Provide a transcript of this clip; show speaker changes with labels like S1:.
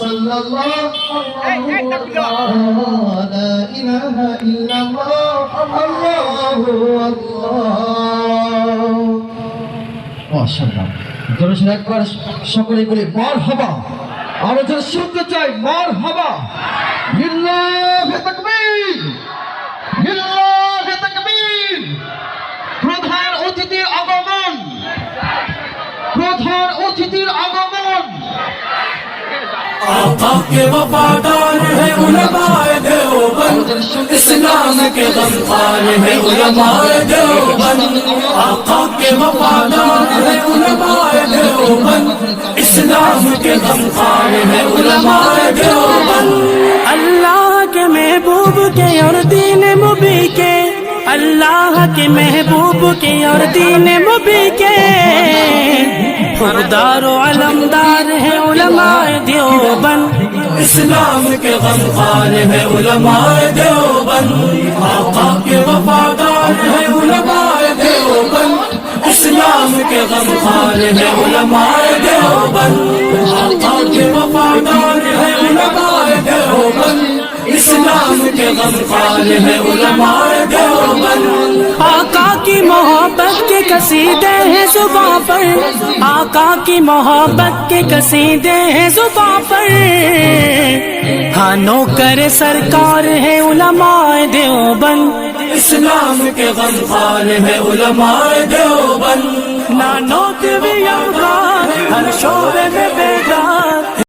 S1: صلى الله لا إله إلا الله الله الله ما شاء الله জোরে একবার সকলে বলে মার হবা আরো জোরে শুনতে চাই মার হবা লিল্লাহি তাকবীর লিল্লাহি তাকবীর প্রধান অতিথির আগমন প্রধান অতিথির আগমন
S2: आका के वफादार है उलमाए देवबंद इस्लाम के गमखार है उलमाए देवबंद आका के वफादार है उलमाए देवबंद के गमखार है देवबंद।
S3: अल्लाह के महबूब के और दीन मुबी के। अल्लाह के महबूब के और दीन मुबी के। खुदार अलमदार है उलमाए देवबंद।
S2: इस्लाम के गमखार है उलमाए देवबंद। आका के वफादार है उलमाए देवबंद। इस्लाम के गमखार है उलमाए देवबंद। خال ہے علماء دیوبند۔ آقا کی
S3: محبت کے قصیدے ہیں زباں پر۔ آقا کی محبت کے قصیدے ہیں زباں پر۔ ہاں نو سرکار ہے علماء دیوبند۔ اسلام کے
S2: غم خال ہے علماء دیوبند۔ نانو
S3: کے بھی ہر شعبے میں بیگار